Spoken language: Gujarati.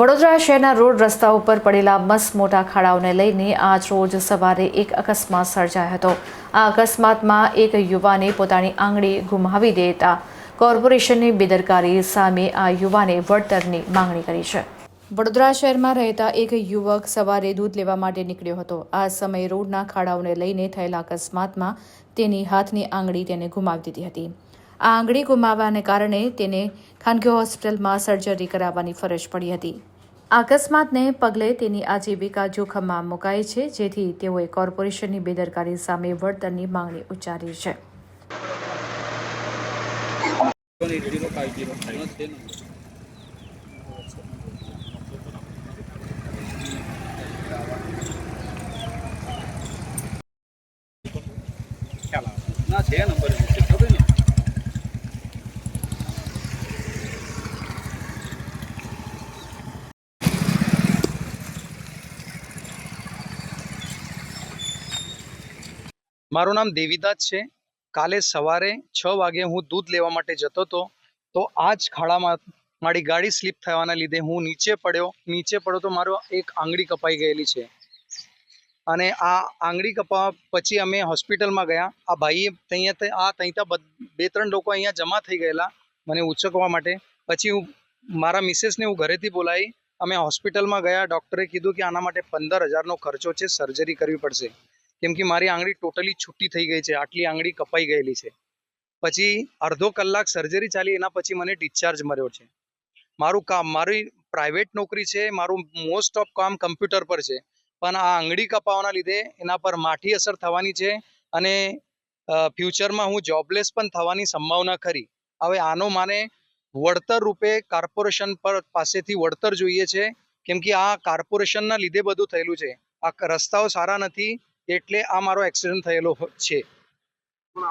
વડોદરા શહેરના રોડ રસ્તા ઉપર પડેલા મસ્ત મોટા ખાડાઓને લઈને આજ રોજ સવારે એક અકસ્માત સર્જાયો હતો. આ અકસ્માતમાં એક યુવાને પોતાની આંગળી ગુમાવી દેતા કોર્પોરેશનની બેદરકારી સામે આ યુવાને વળતરની માંગણી કરી છે. વડોદરા શહેરમાં રહેતા એક યુવક સવારે દૂધ લેવા માટે નીકળ્યો હતો. આ સમયે રોડના ખાડાઓને લઈને થયેલા અકસ્માતમાં તેની હાથની આંગળી તેને ગુમાવી દીધી હતી. આ આંગળી ગુમાવવાને કારણે તેને ખાનગી હોસ્પિટલમાં સર્જરી કરાવવાની ફરજ પડી હતી. અકસ્માતને પગલે તેની આજીવિકા જોખમમાં મુકાઈ છે, જેથી તેઓએ કોર્પોરેશનની બેદરકારી સામે વળતરની માંગણી ઉચ્ચારી છે. ના, છે નંબર મારું નામ દેવીદાસ છે. કાલે સવારે છ વાગે હું દૂધ લેવા માટે જતો હતો. તો આ જ ખાડામાં મારી ગાડી સ્લીપ થવાના લીધે હું નીચે પડ્યો. નીચે પડ્યો તો મારો એક આંગળી કપાઈ ગયેલી છે. અને આ આંગળી કપાવા પછી અમે હોસ્પિટલમાં ગયા. આ ભાઈએ ત્યાં આ ત્યાં બે ત્રણ લોકો અહીંયા જમા થઈ ગયેલા મને ઉચકવા માટે. પછી હું મારા મિસેસને હું ઘરેથી બોલાવી. અમે હોસ્પિટલમાં ગયા. ડૉક્ટરે કીધું કે આના માટે પંદર હજારનો ખર્ચો છે. સર્જરી કરવી પડશે. કેમ કે મારી આંગળી ટોટલી છૂટી થઈ ગઈ છે, આટલી આંગળી કપાઈ ગયેલી છે. પછી અડધો કલાક સર્જરી ચાલી, એના પછી મને ડિસ્ચાર્જ મળ્યો છે. મારું કામ, મારી પ્રાઇવેટ નોકરી છે, મારું મોસ્ટ ઓફ કામ કમ્પ્યુટર પર છે. પણ આ આંગળી કપાવાના લીધે એના પર માઠી અસર થવાની છે અને ફ્યુચરમાં હું જોબલેસ પણ થવાની સંભાવના ખરી. હવે આનો માને વળતર રૂપે કોર્પોરેશન પર પાસેથી વળતર જોઈએ છે. કેમ કે આ કોર્પોરેશનના લીધે બધું થયેલું છે. આ રસ્તાઓ સારા નથી એટલે આ મારો એક્સિડન્ટ થયેલો છે.